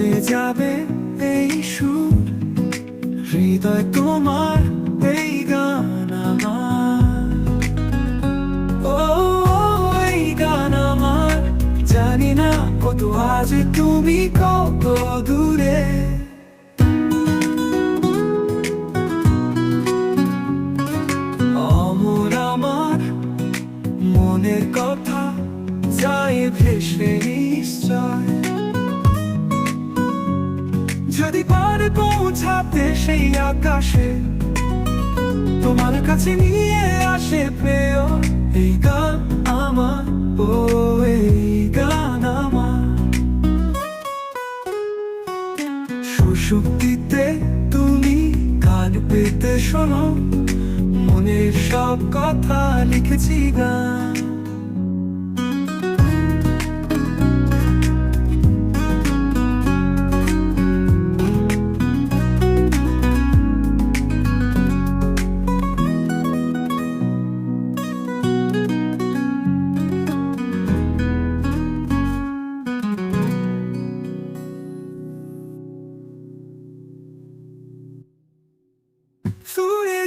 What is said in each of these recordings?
যাবে এই সুর, হৃদয় তোমার এই গান আমার। ও, এই গান আমার, জানি না কত আজ তুমি কত দূরে। অমর আমার, মনের কথা যায় ভেসে নিশ্চয়। যদি পারে পৌঁছাতে সেই আকাশে, তোমার কাছে নিয়ে আসে প্রেয়, এই গান আমার, ও এই গান আমার। সুষুপ্তিতে তুমি কান পেতে শোনো, মনের সব কথা লিখেছি গান।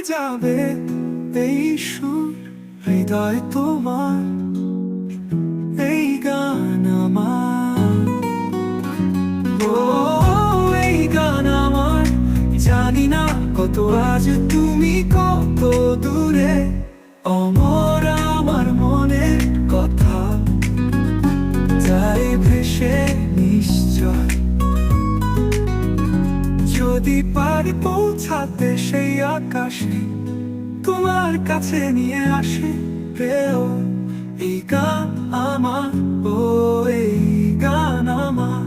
যাবে এই সুর, হৃদয় তোমার, এই গান আমার। ও, এই গান আমার, জানি না কত আজ তুমি পারি পৌঁছাতে সেই আকাশে তোমার কাছে নিয়ে আসে প্রেয় এই গান আমার, ও এই গান আমার।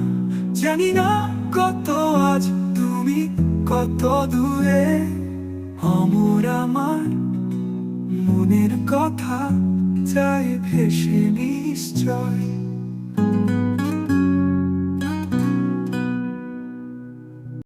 জানি না কত আজ, তুমি কত দূরে। অমর আমার, মনের কথা চাই ভেসে নিশ্চয়।